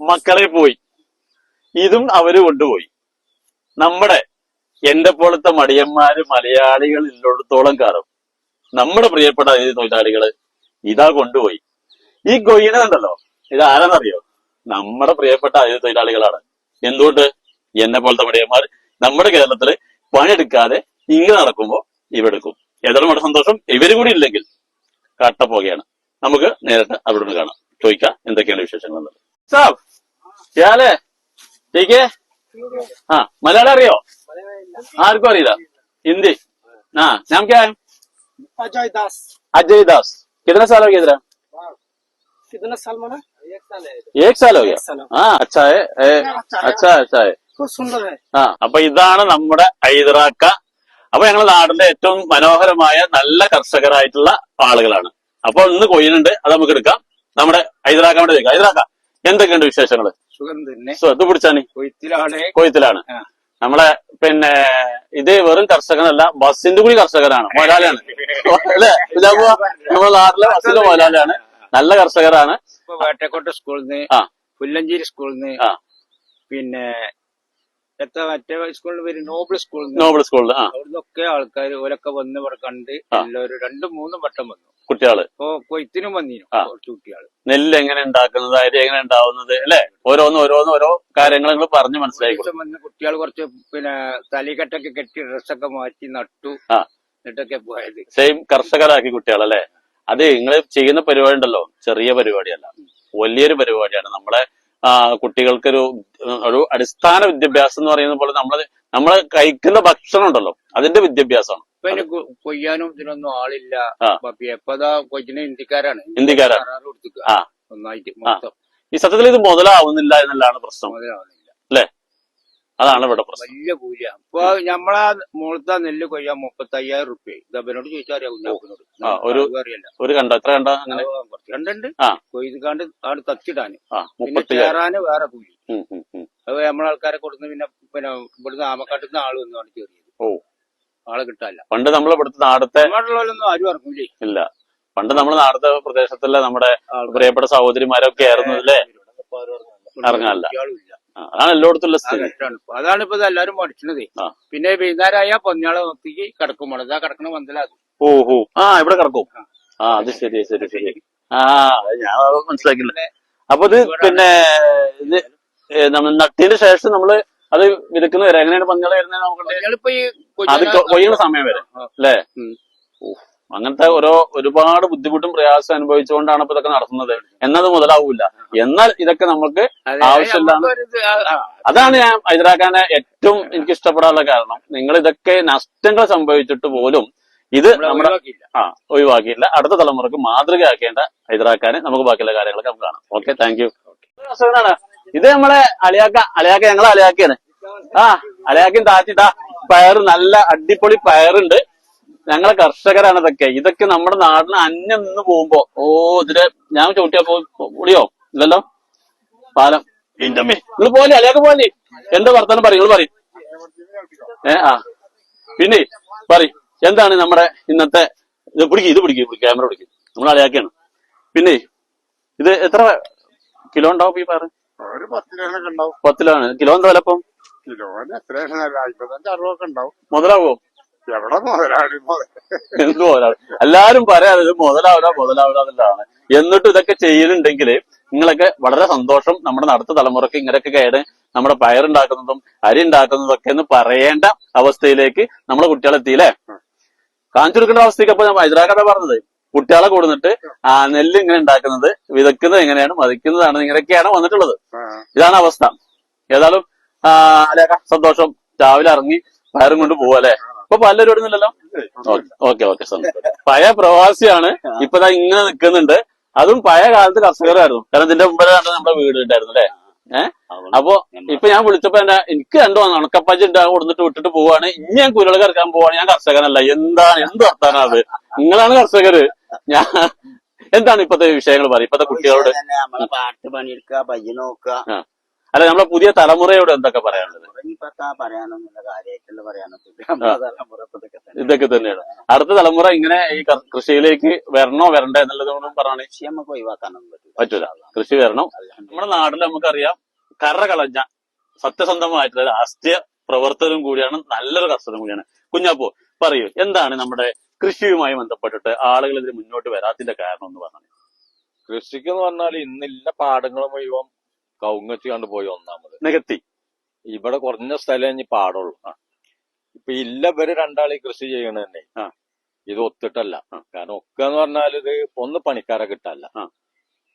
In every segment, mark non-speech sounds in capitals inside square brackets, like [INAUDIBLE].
മക്കളെ പോയി. ഇതും അവർ കൊണ്ടുപോയി. നമ്മുടെ എന്റെ പോലത്തെ മടിയന്മാര് മലയാളികൾ ഇല്ലോടത്തോളം കാലം. നമ്മുടെ പ്രിയപ്പെട്ട അതിഥി തൊഴിലാളികൾ ഇതാ കൊണ്ടുപോയി. ഈ കൊയ്യണതുണ്ടല്ലോ ഇത് ആരാന്നറിയോ നമ്മുടെ പ്രിയപ്പെട്ട അതിഥി തൊഴിലാളികളാണ്. എന്തുകൊണ്ട്? എന്നെ പോലത്തെ മടിയന്മാർ നമ്മുടെ കേരളത്തിൽ പണിയെടുക്കാതെ ഇങ്ങനെ നടക്കുമ്പോ ഇവെടുക്കും. ഏതായാലും നമ്മുടെ സന്തോഷം. ഇവരും കൂടി ഇല്ലെങ്കിൽ കട്ടപ്പോകയാണ് നമുക്ക് നേരിട്ട് നിന്ന് കാണാം. ചോദിക്കാം എന്തൊക്കെയാണ് വിശേഷങ്ങൾ എന്നുള്ളത്. സാബ് യാലേ ठीक है हाँ मलयालम അറിയോ ആർക്കും അറിയില്ല ഹിന്ദി हाँ नाम क्या है अजय दास अजय दास कितना साल हो गया इधर कितना साल माना एक साल है एक साल हो गया एक साल हो हाँ अच्छा है ए, अच्छा अच्छा है खूब सुंदर है ആ അപ്പൊ ഇതാണ് നമ്മുടെ ഐതറാക്ക അപ്പൊ ഞങ്ങളുടെ നാടിന്റെ ഏറ്റവും മനോഹരമായ നല്ല കർഷകരായിട്ടുള്ള ആളുകളാണ് അപ്പൊ ഇന്ന് കൊയ്യുന്നുണ്ട് അത് നമുക്ക് എടുക്കാം നമ്മുടെ ഐതറാക്കാണ്ട് ചോദിക്കാം ഐതറാക്ക എന്തൊക്കെയുണ്ട് വിശേഷങ്ങൾ? സുഖം തന്നെ. ഇത് പിടിച്ചാനി? കൊയ്ത്തിലാണ്. കൊയ്ത്തിലാണ്. നമ്മളെ പിന്നെ ഇത് വെറും കർഷകനല്ല ബസ്സിന്റെ കൂടി കർഷകരാണ് മുതലാളിയാണ് അല്ലേ? നമ്മുടെ നാട്ടിലെ ബസ്സിന്റെ മുതലാളിയാണ് നല്ല കർഷകരാണ്. വേട്ടക്കോട്ട സ്കൂളിൽ നിന്ന് പുല്ലഞ്ചേരി സ്കൂളിൽ നിന്ന് പിന്നെ എത്ര മറ്റേ സ്കൂളിൽ പേര്? നോബിൾ സ്കൂളിൽ നോബിൾ സ്കൂളിൽ അവിടുന്നൊക്കെ ആൾക്കാർ ഓരൊക്കെ വന്ന് ഇവിടെ കണ്ട്. എല്ലാവരും രണ്ടും മൂന്നും വട്ടം വന്നു. കുട്ടികൾ. കൊയ്ത്തിനും കുറച്ച് കുട്ടികൾ. നെല്ല് എങ്ങനെ ഉണ്ടാക്കുന്നത്? അരി എങ്ങനെ ഉണ്ടാവുന്നത്? അല്ലെ? ഓരോന്ന് ഓരോന്ന് ഓരോ കാര്യങ്ങൾ നിങ്ങൾ പറഞ്ഞു മനസ്സിലായി. വന്ന് കുട്ടികൾ കുറച്ച് പിന്നെ തലികെട്ടൊക്കെ കെട്ടി ഡ്രസ്സൊക്കെ മാറ്റി നട്ടു. എന്നിട്ടൊക്കെ പോയത്. സെയിം കർഷകരാക്കി കുട്ടികളല്ലേ അത് നിങ്ങൾ ചെയ്യുന്ന പരിപാടി ഉണ്ടല്ലോ. ചെറിയ പരിപാടിയല്ല. വലിയൊരു പരിപാടിയാണ്. നമ്മളെ കുട്ടികൾക്കൊരു ഒരു അടിസ്ഥാന വിദ്യാഭ്യാസം എന്ന് പറയുന്ന പോലെ നമ്മൾ നമ്മൾ കഴിക്കുന്ന ഭക്ഷണം ഉണ്ടല്ലോ. അതിന്റെ വിദ്യാഭ്യാസമാണ്. ഇപ്പൊ കൊയ്യാനും ഇതിനൊന്നും ആളില്ല. എപ്പതാ കൊച്ചിന്. കരാറ് കൊടുത്തിക്ക. ആ. ഒന്നായിട്ട് മൊത്തം. ഈ സത്യത്തിൽ ഇത് മുതലാവുന്നില്ല എന്നുള്ളതാണ് പ്രശ്നം. മുതലാവുന്നില്ല. അല്ലേ? അതാണ് ഇവിടെ പ്രശ്നം. വലിയ കൂലിയ. ഇപ്പൊ ഞമ്മളാ മുളത്ത നെല്ല് കൊയ്യാൻ മുപ്പത്തി അയ്യായിരം റുപ്യ ഇതവനോട് ചോദിച്ചാൽ അറിയാം കുഞ്ഞാപ്പിനോട് ആ, ഒരു- അറിയില്ല. ഒരു കണ്ട എത്ര കണ്ട അങ്ങനെ? കണ്ടുണ്ട് ആ. കൊയ്തുകാണ്ട് ആണ് തച്ചിടാന്. പിന്നെ ചേറാന് വേറെ കൂലി. അത് നമ്മളെ ആൾക്കാരെ കൊടുന്ന് പിന്നെ പിന്നെ ഇവിടുന്ന് ആമക്കാട്ടുന്ന ആൾ വന്നാണ് ചെറിയത് ഓ. ആളെ കിട്ടാല്ല പണ്ട് നമ്മൾ ഇവിടുത്തെ നാടത്തെ നാട്ടിലുള്ളവരൊന്നും ആരും ഇറങ്ങൂലേ ഇല്ല. പണ്ട് നമ്മൾ നാടത്തെ പ്രദേശത്തുള്ള നമ്മുടെ പ്രിയപ്പെട്ട സഹോദരിമാരൊക്കെ ആയിരുന്നു അല്ലേ? ഇറങ്ങാനില്ല. അതാണ് എല്ലായിടത്തുള്ള ഉള്ള സ്ഥിതി. അതാണ് ഇപ്പൊ എല്ലാരും പഠിച്ചത്. പിന്നെ വൈകുന്നേരമായ പൊന്നാളെ നോക്കി കിടക്കും. ഇതാ കിടക്കണ പന്തലാകും ഓഹോ ആ ഇവിടെ കിടക്കും. ആ. അത് ശരി ശരി ശരി. ആ ഞാൻ മനസ്സിലാക്കില്ല അപ്പൊ ഇത് പിന്നെ ഇത് നമ്മൾ ശേഷം നമ്മൾ അത് വിതക്കുന്നവരെ എങ്ങനെയാണ് പന്നികളെ വരുന്നത്? നമുക്ക് ഈ അത് കൊയ്യുന്ന സമയം വരെ. അല്ലേ? അങ്ങനത്തെ ഓരോ ഒരുപാട് ബുദ്ധിമുട്ടും പ്രയാസം അനുഭവിച്ചുകൊണ്ടാണ് ഇപ്പൊ ഇതൊക്കെ നടത്തുന്നത്. എന്നത് മുതലാവൂല എന്നാൽ ഇതൊക്കെ നമുക്ക് ആവശ്യമില്ലാന്ന് അതാണ് ഞാൻ ഹൈദരാബാദിനെ ഏറ്റവും എനിക്ക് ഇഷ്ടപ്പെടാനുള്ള കാരണം. നിങ്ങൾ ഇതൊക്കെ നഷ്ടങ്ങൾ സംഭവിച്ചിട്ട് പോലും ഇത് നമ്മുടെ. ആ ഒഴിവാക്കിയില്ല. അടുത്ത തലമുറയ്ക്ക് മാതൃകയാക്കേണ്ട ഹൈദരാബാദിനെ നമുക്ക് ബാക്കിയുള്ള കാര്യങ്ങളൊക്കെ നമുക്ക് കാണാം. ഓക്കെ താങ്ക് യു ഇത് നമ്മളെ അളിയാക്ക അളിയാക്ക ഞങ്ങളെ അളിയാക്കിയാണ് ആ അളിയാക്കയും താറ്റിട്ടാ പയറ് നല്ല അടിപൊളി പയറുണ്ട്. ഞങ്ങളെ കർഷകരാണ് ഇതൊക്കെ. ഇതൊക്കെ നമ്മുടെ നാടിന് അന്യം നിന്ന് പോകുമ്പോ ഓ ഇതിൽ ഞാൻ ചവിട്ടിയപ്പോ പോളിയോ? ഇല്ലല്ലോ? പാലം. ഇന്റമ്മേ നിങ്ങൾ പോലെ അല്ലേ പോലെ എന്താ വർത്തമാനം പറയും നിങ്ങൾ പറയും. ഏ ആ. പിന്നെ പറയും എന്താണ് നമ്മുടെ ഇന്നത്തെ ഇത്? പിടിക്കും ഇത് പിടിക്കും ക്യാമറ പിടിക്കും. നമ്മൾ അളിയാക്കയാണ് പിന്നെ ഇത് എത്ര കിലോ ഉണ്ടാവും ഈ പയറ്? പത്തിലാണ്. കിലോ എന്താ വില ഇപ്പം? കിലോന് എത്രയാണ്? അമ്പത്തഞ്ച് അറുപതൊക്കെ ഉണ്ടാവും. മുതലാവോ? എവിടെ മുതൽ എന്ത് മുതലാവും എല്ലാരും പറയാ മുതലാവില്ല മുതലാവില്ല എന്നുള്ളതാണ്. എന്നിട്ടും ഇതൊക്കെ ചെയ്യുന്നുണ്ടെങ്കിൽ നിങ്ങളൊക്കെ വളരെ സന്തോഷം നമ്മുടെ അടുത്ത തലമുറയ്ക്ക് ഇങ്ങനെയൊക്കെ കേട് നമ്മുടെ പയറുണ്ടാക്കുന്നതും അരി ഉണ്ടാക്കുന്നതും ഒക്കെ എന്ന് പറയേണ്ട അവസ്ഥയിലേക്ക് നമ്മളെ കുട്ടികളെത്തിയില്ലേ കാണിച്ചു കൊടുക്കേണ്ട അവസ്ഥയ്ക്ക് അപ്പൊ ഞാൻ ഹൈദരാബാദ പറഞ്ഞത്. കുട്ടികളെ കൊടുത്തിട്ട് ആ നെല്ല് ഇങ്ങനെ ഉണ്ടാക്കുന്നത് വിതക്കുന്നത് എങ്ങനെയാണ് മതിക്കുന്നതാണ് ഇങ്ങനെയൊക്കെയാണ് വന്നിട്ടുള്ളത്. ഇതാണ് അവസ്ഥ. ഏതായാലും സന്തോഷം. രാവിലെ ഇറങ്ങി വയറും കൊണ്ട് പോവാ അല്ലെ? ഇപ്പൊ പലരും ഇടുന്നില്ലല്ലോ? ഓക്കെ ഓക്കെ സന്തോഷം. പഴയ പ്രവാസിയാണ് ഇപ്പൊ ഇങ്ങനെ നിൽക്കുന്നുണ്ട് അതും പഴയ കാലത്ത് കർഷകരായിരുന്നു കാരണം ഇതിന്റെ മുമ്പിലാണ് നമ്മുടെ വീട് ഉണ്ടായിരുന്നു അല്ലെ? ഏഹ് അപ്പൊ ഇപ്പൊ ഞാൻ വിളിച്ചപ്പോ എന്റെ എനിക്ക് രണ്ടു ഉണക്കപ്പാച്ച ഉണ്ട് കൊടുത്തിട്ട് വിട്ടിട്ട് പോവാണ്. ഇനി ഞാൻ കുരുള കറക്കാൻ പോവാണ് ഞാൻ കർഷകനല്ല. എന്താണ് എന്ത് വർത്താനം അത്? നിങ്ങളാണ് കർഷകര്. ഞാൻ എന്താണ് ഇപ്പത്തെ വിഷയങ്ങൾ പറയും ഇപ്പത്തെ കുട്ടികളോട്? പാട്ട് പണിയെടുക്കുക ഭജന നോക്കുക. അല്ല നമ്മളെ പുതിയ തലമുറയോട് എന്തൊക്കെ പറയാനുള്ളത്? പറയാനൊന്നുമില്ല കാര്യമായിട്ടുള്ള പറയാനൊന്നുമില്ല ഇതൊക്കെ തന്നെ ഇതൊക്കെ തന്നെയാണ്. അടുത്ത തലമുറ ഇങ്ങനെ ഈ കൃഷിയിലേക്ക് വരണോ വരണ്ടേ എന്നുള്ളതൊന്നും പറയണേ കൃഷി നമുക്ക് ഒഴിവാക്കാനൊന്നും പറ്റില്ല പറ്റൂല. കൃഷി വരണം. നമ്മുടെ നാട്ടിൽ നമുക്കറിയാം കറ കളഞ്ഞ സത്യസന്ധമായിട്ടുള്ള രാഷ്ട്രീയ പ്രവർത്തനം കൂടിയാണ് നല്ലൊരു കർഷകനും കൂടിയാണ്. കുഞ്ഞാപ്പോ പറയൂ എന്താണ് നമ്മുടെ കൃഷിയുമായി ബന്ധപ്പെട്ടിട്ട് ആളുകൾ ഇതിന് മുന്നോട്ട് വരാത്തിന്റെ കാരണം എന്ന് പറഞ്ഞു കൃഷിക്ക് എന്ന് പറഞ്ഞാൽ ഇന്നില്ല പാടങ്ങളും മുഴുവൻ കവുങ്ങച്ച് കണ്ട് പോയി ഒന്നാമത്. നികത്തി. ഇവിടെ കുറഞ്ഞ സ്ഥലം ഇനി പാടുള്ളൂ. ഇപ്പൊ ഇല്ല ഇവർ രണ്ടാളീ കൃഷി ചെയ്യണ തന്നെ. ഇത് ഒത്തിട്ടല്ല. കാരണം ഒക്കെ എന്ന് പറഞ്ഞാൽ ഇത് ഒന്ന് പണിക്കാരെ കിട്ടല്ല.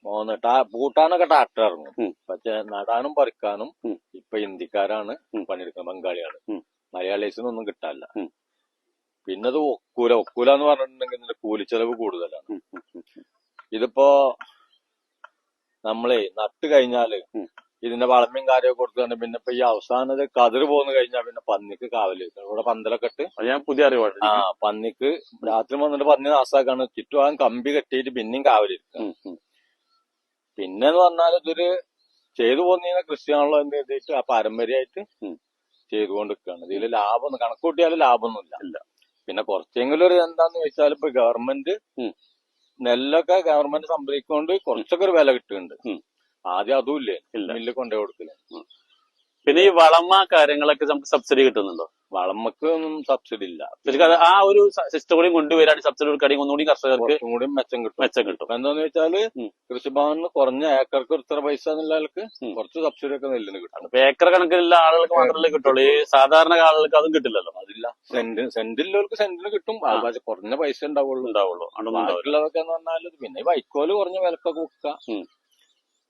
മൂന്ന് ടാ പൂട്ടാനൊക്കെ ട്രാക്ടർ ഇറങ്ങും. പക്ഷെ നടാനും പറിക്കാനും. ഇപ്പൊ ഹിന്ദിക്കാരാണ് പണിയെടുക്കുന്നത് ബംഗാളിയാണ്. മലയാളീസിനൊന്നും കിട്ടാല്ല. പിന്നത് ഒക്കൂല. ഒക്കൂല എന്ന് പറഞ്ഞിട്ടുണ്ടെങ്കിൽ കൂലി കൂലിച്ചെലവ് കൂടുതലാണ്. ഇതിപ്പോ നമ്മളെ നട്ട് കഴിഞ്ഞാൽ. ഇതിന്റെ വളമയും കാര്യമൊക്കെ കൊടുത്തു പിന്നെ ഇപ്പൊ ഈ അവസാനത് കതിര് പോന്നു കഴിഞ്ഞാൽ പിന്നെ പന്നിക്ക് കാവൽ. ഇവിടെ പന്തലൊക്കെ ഇട്ട്. ഞാൻ പുതിയ അറിവാണ്. ആ പന്നിക്ക് രാത്രി വന്നിട്ട് പന്നി നാസാക്കാണ്. ചുറ്റുവാൻ കമ്പി കെട്ടിയിട്ട് പിന്നെയും കാവലിരിക്കും പിന്നെ എന്ന് പിന്നെന്ന് പറഞ്ഞാൽ ഇതൊരു ചെയ്തു പോകുന്ന കൃഷിയാണല്ലോ എന്ത് ചെയ്തിട്ട് ആ പാരമ്പര്യമായിട്ട്. ചെയ്തുകൊണ്ടിരിക്കുകയാണ് ഇതിൽ ലാഭം കണക്ക് കൂട്ടിയാലും ലാഭമൊന്നുമില്ല ഇല്ല. പിന്നെ കുറച്ചെങ്കിലും ഒരു എന്താന്ന് വെച്ചാൽ ഇപ്പൊ ഗവൺമെന്റ് നെല്ലൊക്കെ ഗവൺമെന്റ് സംഭരിക്കൊണ്ട് കുറച്ചൊക്കെ ഒരു വില കിട്ടുന്നുണ്ട്. ആദ്യം അതും ഇല്ലേ. ഇല്ല മില്ല് കൊണ്ടുപോയി കൊടുക്കില്ല പിന്നെ ഈ വളമ കാര്യങ്ങളൊക്കെ നമുക്ക് സബ്സിഡി കിട്ടുന്നുണ്ടോ? വളമക്ക് ഒന്നും സബ്സിഡി ഇല്ല. ശരിക്കും അത് ആ ഒരു സിസ്റ്റം കൂടി കൊണ്ടുവരാൻ സബ്സിഡി കൊടുക്കുകയാണെങ്കിൽ ഒന്നുകൂടി കർഷകർക്ക് കുറച്ചും കൂടി മെച്ചം കിട്ടും. മെച്ചം കിട്ടും. എന്താന്ന് വെച്ചാൽ ഉം. കൃഷിഭവനിന്ന് കുറഞ്ഞ ഏക്കർക്ക് ഇത്ര പൈസ എന്നുള്ള ആൾക്ക് കുറച്ച് സബ്സിഡി ഒക്കെ നെല്ലിന് കിട്ടും. അപ്പൊ ഏക്കർ കണക്കിലുള്ള ആളുകൾക്ക് മാത്രമല്ലേ കിട്ടുള്ളൂ. ഈ സാധാരണ ആളുകൾക്ക് അതും കിട്ടില്ലല്ലോ? അതില്ല. സെന്റ് സെന്റിലുള്ളവർക്ക് സെന്റിന് കിട്ടും. പക്ഷെ കുറഞ്ഞ പൈസ ഉണ്ടാവുള്ളൂ. ഉണ്ടാവുള്ളൂ. ബാക്കിയുള്ളതൊക്കെ എന്ന് പറഞ്ഞാൽ പിന്നെ വൈക്കോൽ കുറഞ്ഞ വിലക്കൊക്കെ വെക്കുക ഉം.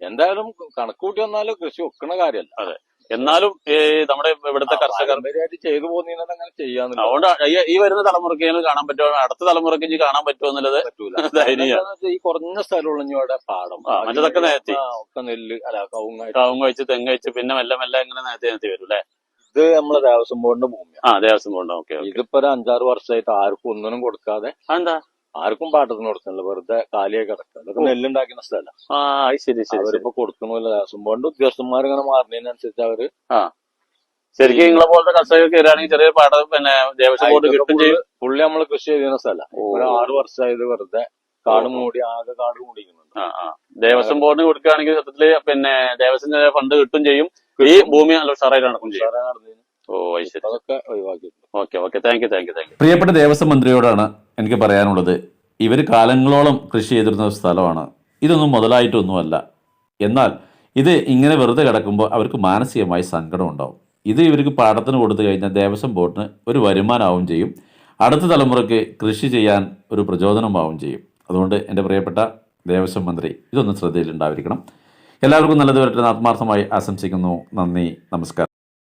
എന്തായാലും കണക്ക് കൂട്ടി വന്നാലും കൃഷി ഒക്കണ കാര്യമല്ല. അതെ. എന്നാലും ഈ നമ്മുടെ ഇവിടുത്തെ കർഷകർ ചെയ്തു പോകുന്നതിനത് അങ്ങനെ ചെയ്യാന്ന് അതുകൊണ്ട് ഈ- വരുന്ന തലമുറയ്ക്ക് കാണാൻ പറ്റുമോ? അടുത്ത തലമുറയ്ക്ക് ഇനി കാണാൻ പറ്റുമോ എന്നുള്ളത് [LAUGHS] ഈ കുറഞ്ഞ സ്ഥലമുള്ള ഇവിടെ പാടം. മറ്റതൊക്കെ നേരത്തി. ഒക്കെ നെല്ല് അല്ല കവുങ്ങ കവുങ്ങ വെച്ച് തെങ്ങ് വെച്ച് പിന്നെ മെല്ലെ മെല്ലെ ഇങ്ങനെ നേരത്തെ നേരത്തെ വരും അല്ലെ? ഇത് നമ്മളെ ദേവസ്വം ബോർഡിന്റെ ഭൂമിയാണ് ആ ദേവസ്വം ബോർഡ് ഓക്കെ ഓക്കെ. ഇതിപ്പോ ഒരു അഞ്ചാറ് വർഷമായിട്ട് ആർക്കും ഒന്നിനും കൊടുക്കാതെ എന്താ ആർക്കും പാട്ടത്തിന് കൊടുക്കുന്നില്ല. വെറുതെ കാലിയായി കിടക്കുക അതൊക്കെ നെല്ലുണ്ടാക്കുന്ന സ്ഥലം. ആ ശരി ശരി അവരിപ്പോ കൊടുക്കണില്ല ദേവസ്വം ബോർഡ് ഉദ്യോഗസ്ഥന്മാർ ഇങ്ങനെ മാറുന്നതിനനുസരിച്ച് അവർ ശരിക്കും നിങ്ങളെ പോലത്തെ കർഷകർക്ക് വരികയാണെങ്കിൽ ചെറിയ പാട പിന്നെ ദേവസ്വം ബോർഡ് കിട്ടും ചെയ്യും. പുള്ളി നമ്മൾ കൃഷി ചെയ്യുന്ന സ്ഥലം. ഒരു ആറ് വർഷമായത് വെറുതെ കാട് മൂടി ആകെ കാട് മൂടിക്കുന്നുണ്ട് ദേവസ്വം ബോർഡിന് കൊടുക്കുകയാണെങ്കിൽ സത്യത്തിൽ പിന്നെ ദേവസ്വം ഫണ്ട് കിട്ടും ചെയ്യും. ഈ ഭൂമി നല്ല ഉഷാറായിട്ട് നടക്കും ചെയ്യും. ഓ അത് ശരി. അതൊക്കെ ഒഴിവാക്കിയിട്ടുണ്ട്. Okay okay. Thank you thank you thank you പ്രിയപ്പെട്ട ദേവസ്വം മന്ത്രിയോടാണ് എനിക്ക് പറയാനുള്ളത്. ഇവർ കാലങ്ങളോളം കൃഷി ചെയ്തിരുന്ന ഒരു സ്ഥലമാണ്. ഇതൊന്നും മുതലായിട്ടൊന്നുമല്ല. എന്നാൽ ഇത് ഇങ്ങനെ വെറുതെ കിടക്കുമ്പോൾ അവർക്ക് മാനസികമായി സങ്കടം ഉണ്ടാവും. ഇത് ഇവർക്ക് പാടത്തിന് കൊടുത്തു കഴിഞ്ഞാൽ ദേവസ്വം ബോർഡിന് ഒരു വരുമാനമാവും ചെയ്യും. അടുത്ത തലമുറയ്ക്ക് കൃഷി ചെയ്യാൻ ഒരു പ്രചോദനമാവും ചെയ്യും. അതുകൊണ്ട് എന്റെ പ്രിയപ്പെട്ട ദേവസ്വം മന്ത്രി ഇതൊന്നും ശ്രദ്ധയിലുണ്ടായിരിക്കണം. എല്ലാവർക്കും നല്ലത് വരട്ടെ ആത്മാർത്ഥമായി ആശംസിക്കുന്നു. നന്ദി നമസ്കാരം.